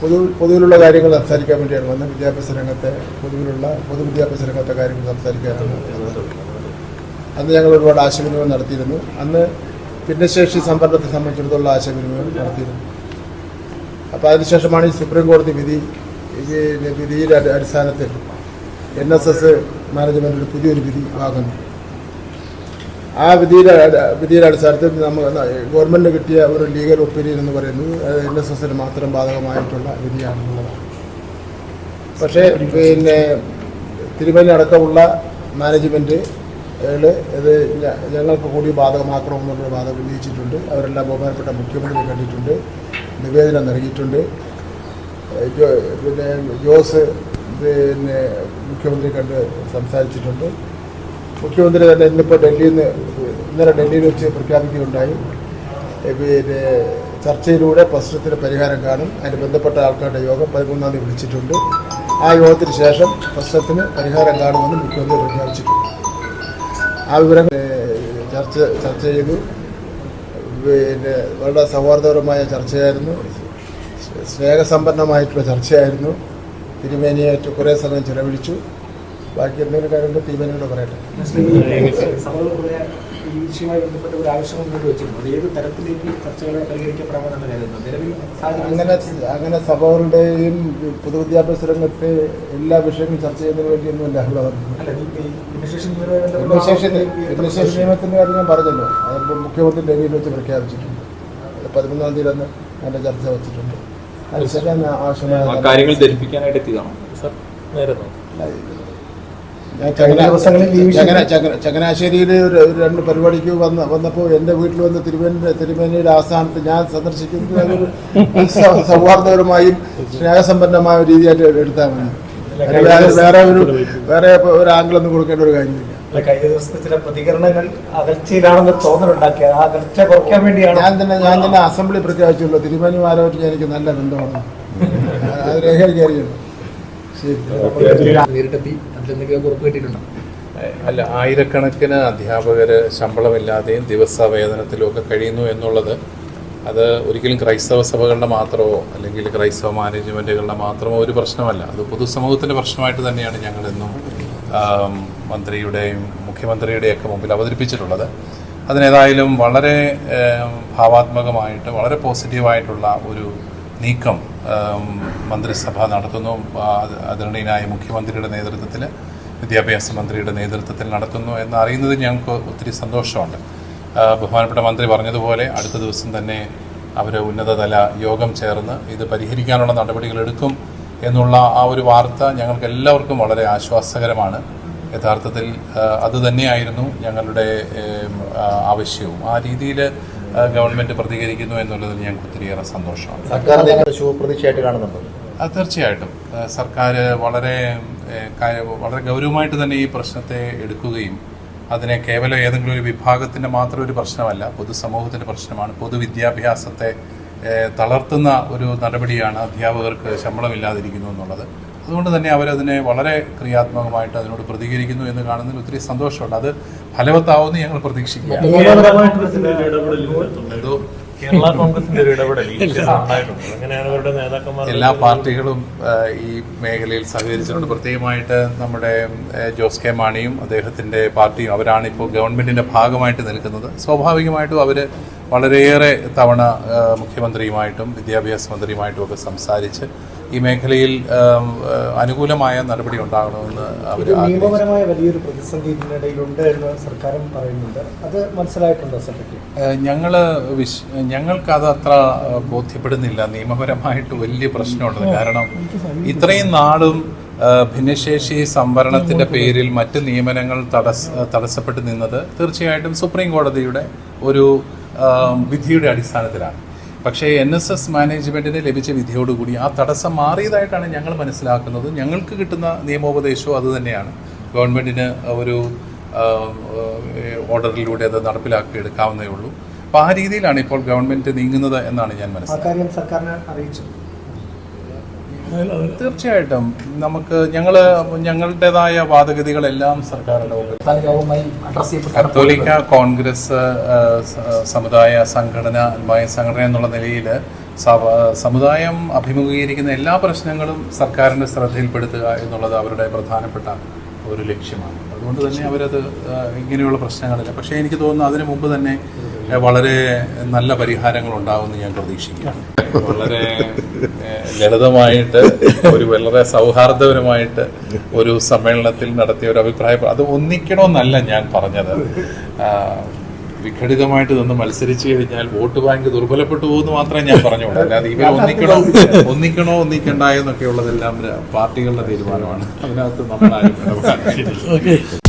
പൊതു പൊതുവിലുള്ള കാര്യങ്ങൾ സംസാരിക്കാൻ വേണ്ടിയാണ് വന്ന വിദ്യാഭ്യാസ രംഗത്തെ പൊതുവിലുള്ള പൊതുവിദ്യാഭ്യാസ രംഗത്തെ കാര്യങ്ങൾ സംസാരിക്കാനാണ് അന്ന് ഞങ്ങൾ ഒരുപാട് ആശയവിനിമയം നടത്തിയിരുന്നു. അന്ന് ഭിന്നശേഷി സംവരണത്തെ സംബന്ധിച്ചിടത്തോളം ആശയവിനിമയം നടത്തിയിരുന്നു. അപ്പോൾ അതിനുശേഷമാണ് ഈ സുപ്രീം കോടതി വിധി വിധിയുടെ അടി- അടിസ്ഥാനത്തിൽ എൻ എസ് എസ് മാനേജ്മെന്റ് പുതിയൊരു വിധി വാങ്ങുന്നു ആ വിധിയുടെ വിധിയുടെ അടിസ്ഥാനത്തിൽ നമ്മൾ ഗവൺമെന്റ് കിട്ടിയ ഒരു ലീഗൽ ഒപ്പീനിയൻ എന്ന് പറയുന്നത് എൻ എസ് എസിന് മാത്രം ബാധകമായിട്ടുള്ള വിധിയാണെന്നുള്ളതാണ്. പക്ഷേ പിന്നെ തിരുമല അടക്കമുള്ള മാനേജ്മെന്റ് ഇത് ഞങ്ങൾക്ക് കൂടി ബാധകമാക്കണമെന്നുള്ള വാദം ഉന്നയിച്ചിട്ടുണ്ട്. അവരെല്ലാം ബഹുമാനപ്പെട്ട മുഖ്യമന്ത്രി കണ്ടിട്ടുണ്ട് നിവേദനം നൽകിയിട്ടുണ്ട്. പിന്നെ ജോസ് പിന്നെ മുഖ്യമന്ത്രി കണ്ട് സംസാരിച്ചിട്ടുണ്ട്. മുഖ്യമന്ത്രി തന്നെ ഇന്നിപ്പോൾ ഡൽഹിയിൽ നിന്ന് ഇന്നലെ ഡൽഹിയിൽ വെച്ച് പ്രഖ്യാപിക്കുകയുണ്ടായി. പിന്നെ ചർച്ചയിലൂടെ പ്രശ്നത്തിന് പരിഹാരം കാണും. അതിന് ബന്ധപ്പെട്ട ആൾക്കാരുടെ യോഗം പതിമൂന്നാം തീയതി വിളിച്ചിട്ടുണ്ട്. ആ യോഗത്തിന് ശേഷം പ്രശ്നത്തിന് പരിഹാരം കാണുമെന്ന് മുഖ്യമന്ത്രി പ്രഖ്യാപിച്ചിട്ടുണ്ട്. ആ വിവരങ്ങൾ ചർച്ച ചർച്ച ചെയ്തു. പിന്നെ വളരെ സൗഹാർദ്ദപരമായ ചർച്ചയായിരുന്നു. സ്നേഹസമ്പന്നമായിട്ടുള്ള ചർച്ചയായിരുന്നു. തിരുമേനിയായിട്ട് കുറേ സമയം ചിലവഴിച്ചു. ബാക്കി എന്തെങ്കിലും കാര്യങ്ങൾ തിരുമേനിയോട് പറയട്ടെ. ഈ വിഷയവുമായി ബന്ധപ്പെട്ട ഒരു ആവശ്യം മുന്നോട്ട് വെച്ചിരുന്നു അത് ഏത് തരത്തിലേക്ക് ചർച്ചകളെ പരിഹരിക്കപ്പെടാമെന്നാണ് കരുതുന്നത് നിലവിൽ സാഹചര്യം അങ്ങനെ അങ്ങനെ സഭകളുടെയും പൊതുവിദ്യാഭ്യാസ രംഗത്തെ എല്ലാ വിഷയങ്ങളും ചർച്ച ചെയ്യുന്നതിന് അഭിപ്രായം അല്ല ഈ ഭിന്നശേഷി നിയമത്തിന്റെ കാര്യം ഞാൻ പറഞ്ഞല്ലോ. അതിപ്പോൾ മുഖ്യമന്ത്രി ഡൽഹിയിൽ വെച്ച് പ്രഖ്യാപിച്ചിട്ടുണ്ട്. പതിമൂന്നാം തീയതി അന്ന് അതിന്റെ ചർച്ച വെച്ചിട്ടുണ്ട്. അതിനുശേഷം ആവശ്യമായ കാര്യങ്ങൾ ധരിപ്പിക്കാനായിട്ട് എത്തിയതാണോ? സർ ചങ്ങനാശ്ശേരിയിൽ ഒരു ഒരു രണ്ട് പരിപാടിക്ക് വന്ന് വന്നപ്പോൾ എന്റെ വീട്ടിൽ വന്ന് തിരുമേനി തിരുമേനിയുടെ ആസ്ഥാനത്ത് ഞാൻ സന്ദർശിക്കുന്നത് അതൊരു സൗഹാർദ്ദപരമായും സ്നേഹസമ്പന്നമായ രീതിയായിട്ട് എടുത്താൽ മതി വേറെ ഒരു വേറെ ഒരു ആംഗിളൊന്നും കൊടുക്കേണ്ട ഒരു കാര്യമില്ല. അല്ല, കഴിഞ്ഞ ദിവസത്തെ ചില പ്രതികരണങ്ങൾ അകൽച്ചയിലാണെന്ന് ആ അകൽച്ച കുറയ്ക്കാൻ വേണ്ടിയാണ്? ഞാൻ തന്നെ ഞാൻ തന്നെ അസംബ്ലി പ്രഖ്യാപിച്ചുള്ളൂ. തിരുമേനിമാരോട്ട് എനിക്ക് നല്ല ബന്ധമാണ്. അത് രേഖ ശരി നേരിട്ടെത്തി. അതിലെന്തെങ്കിലും ഉറപ്പ് കിട്ടിയിട്ടുണ്ടോ? അല്ല ആയിരക്കണക്കിന് അധ്യാപകർ ശമ്പളമില്ലാതെയും ദിവസ വേതനത്തിലും ഒക്കെ കഴിയുന്നു എന്നുള്ളത് അത് ഒരിക്കലും ക്രൈസ്തവ സഭകളുടെ മാത്രമോ അല്ലെങ്കിൽ ക്രൈസ്തവ മാനേജ്മെന്റുകളുടെ മാത്രമോ ഒരു പ്രശ്നമല്ല. അത് പൊതുസമൂഹത്തിന്റെ പ്രശ്നമായിട്ട് തന്നെയാണ് ഞങ്ങളെന്നും മന്ത്രിയുടെയും മുഖ്യമന്ത്രിയുടെയൊക്കെ മുമ്പിൽ അവതരിപ്പിച്ചിട്ടുള്ളത്. അതിനേതായാലും വളരെ ഭാവാത്മകമായിട്ട് വളരെ പോസിറ്റീവായിട്ടുള്ള ഒരു നീക്കം മന്ത്രിസഭ നടത്തുന്നു. ആദരണീയനായ മുഖ്യമന്ത്രിയുടെ നേതൃത്വത്തിൽ വിദ്യാഭ്യാസ മന്ത്രിയുടെ നേതൃത്വത്തിൽ നടത്തുന്നു എന്ന് അറിയുന്നത് ഞങ്ങൾക്ക് ഒത്തിരി സന്തോഷമുണ്ട്. ബഹുമാനപ്പെട്ട മന്ത്രി പറഞ്ഞതുപോലെ അടുത്ത ദിവസം തന്നെ അവർ ഉന്നതതല യോഗം ചേർന്ന് ഇത് പരിഹരിക്കാനുള്ള നടപടികൾ എടുക്കും എന്നുള്ള ആ ഒരു വാർത്ത ഞങ്ങൾക്ക് എല്ലാവർക്കും വളരെ ആശ്വാസകരമാണ്. യഥാർത്ഥത്തിൽ അതുതന്നെയായിരുന്നു അത് തന്നെയായിരുന്നു ഞങ്ങളുടെ ആവശ്യവും. ആ രീതിയിൽ ഗവൺമെന്റ് പ്രതികരിക്കുന്നു എന്നുള്ളതിൽ ഞങ്ങൾക്ക് ഒത്തിരിയേറെ സന്തോഷമാണ് തീർച്ചയായിട്ടും. സർക്കാർ വളരെ വളരെ ഗൗരവമായിട്ട് തന്നെ ഈ പ്രശ്നത്തെ എടുക്കുകയും അതിനെ കേവലം ഏതെങ്കിലും ഒരു വിഭാഗത്തിന്റെ മാത്രം ഒരു പ്രശ്നമല്ല പൊതുസമൂഹത്തിന്റെ പ്രശ്നമാണ്. പൊതുവിദ്യാഭ്യാസത്തെ തളർത്തുന്ന ഒരു നടപടിയാണ് അധ്യാപകർക്ക് ശമ്പളമില്ലാതിരിക്കുന്നു എന്നുള്ളത്. അതുകൊണ്ട് തന്നെ അവരതിനെ വളരെ ക്രിയാത്മകമായിട്ട് അതിനോട് പ്രതികരിക്കുന്നു എന്ന് കാണുന്നതിൽ ഒത്തിരി സന്തോഷമുണ്ട്. അത് ഫലവത്താവുമെന്ന് ഞങ്ങൾ പ്രതീക്ഷിക്കുക കേരള കോൺഗ്രസിന്റെ ഒരു ഇടപെടൽ അങ്ങനെയാണ് അവരുടെ നേതാക്കന്മാർ എല്ലാ പാർട്ടികളും ഈ മേഖലയിൽ സഹകരിച്ചിട്ടുണ്ട്. പ്രത്യേകമായിട്ട് നമ്മുടെ ജോസ് കെ മാണിയും അദ്ദേഹത്തിന്റെ പാർട്ടിയും അവരാണ് ഇപ്പോൾ ഗവൺമെന്റിന്റെ ഭാഗമായിട്ട് നിൽക്കുന്നത്. സ്വാഭാവികമായിട്ടും അവർ വളരെയേറെ തവണ മുഖ്യമന്ത്രിയുമായിട്ടും വിദ്യാഭ്യാസ മന്ത്രിയുമായിട്ടും ഒക്കെ സംസാരിച്ച് ഈ മേഖലയിൽ അനുകൂലമായ നടപടി ഉണ്ടാകണമെന്ന് അവർ നിയമപരമായ വലിയൊരു പ്രതിസന്ധി ഇതിനിടയിലുണ്ട് എന്ന് സർക്കാരും പറയുന്നുണ്ട്. അത് മനസ്സിലായിട്ടുണ്ടോ സെക്രട്ടറി? ഞങ്ങൾ വിശ് ഞങ്ങൾക്കത് അത്ര ബോധ്യപ്പെടുന്നില്ല. നിയമപരമായിട്ട് വലിയ പ്രശ്നമുള്ളത്. കാരണം ഇത്രയും നാളും ഭിന്നശേഷി സംവരണത്തിന്റെ പേരിൽ മറ്റ് നിയമനങ്ങൾ തടസ്സ തടസ്സപ്പെട്ട് നിന്നത് തീർച്ചയായിട്ടും സുപ്രീം കോടതിയുടെ ഒരു വിധിയുടെ അടിസ്ഥാനത്തിലാണ്. പക്ഷേ എൻ എസ് എസ് മാനേജ്മെന്റിന് ലഭിച്ച വിധിയോടുകൂടി ആ തടസ്സം മാറിയതായിട്ടാണ് ഞങ്ങൾ മനസ്സിലാക്കുന്നത്. ഞങ്ങൾക്ക് കിട്ടുന്ന നിയമോപദേശവും അതുതന്നെയാണ് ഗവൺമെന്റിന് ഒരു ഓർഡറിലൂടെ അത് നടപ്പിലാക്കി എടുക്കാവുന്നേ ഉള്ളൂ. അപ്പോൾ ആ രീതിയിലാണ് ഇപ്പോൾ ഗവൺമെന്റ് നീങ്ങുന്നത് എന്നാണ് ഞാൻ മനസ്സിലാക്കുന്നത്. സർക്കാരിനെ തീർച്ചയായിട്ടും. നമുക്ക് ഞങ്ങൾ ഞങ്ങളുടേതായ വാദഗതികളെല്ലാം സർക്കാരിന്റെ കത്തോലിക്ക കോൺഗ്രസ് സമുദായ സംഘടന അൽമായ സംഘടന എന്നുള്ള നിലയിൽ സമുദായം അഭിമുഖീകരിക്കുന്ന എല്ലാ പ്രശ്നങ്ങളും സർക്കാരിന്റെ ശ്രദ്ധയിൽപ്പെടുത്തുക എന്നുള്ളത് അവരുടെ പ്രധാനപ്പെട്ട ഒരു ലക്ഷ്യമാണ്. അതുകൊണ്ട് തന്നെ അവരത് ഇങ്ങനെയുള്ള പ്രശ്നങ്ങളില്ല. പക്ഷേ എനിക്ക് തോന്നുന്നു അതിനു മുമ്പ് തന്നെ വളരെ നല്ല പരിഹാരങ്ങൾ ഉണ്ടാവുമെന്ന് ഞാൻ പ്രതീക്ഷിക്കുന്നു. വളരെ ലളിതമായിട്ട് ഒരു വളരെ സൗഹാർദ്ദപരമായിട്ട് ഒരു സമ്മേളനത്തിൽ നടത്തിയ ഒരു അഭിപ്രായം അത് ഒന്നിക്കണമെന്നല്ല ഞാൻ പറഞ്ഞത്. വിഘടിതമായിട്ട് നിന്ന് മത്സരിച്ചു കഴിഞ്ഞാൽ വോട്ട് ബാങ്ക് ദുർബലപ്പെട്ടു പോകുമെന്ന് മാത്രമേ ഞാൻ പറഞ്ഞുള്ളൂ. അല്ലാതെ ഇവർ ഒന്നിക്കണോ ഒന്നിക്കണോ ഒന്നിക്കണ്ടായെന്നൊക്കെ എന്നൊക്കെയുള്ളതെല്ലാം പാർട്ടികളുടെ തീരുമാനമാണ്. അതിനകത്ത് നമ്മൾ ആരും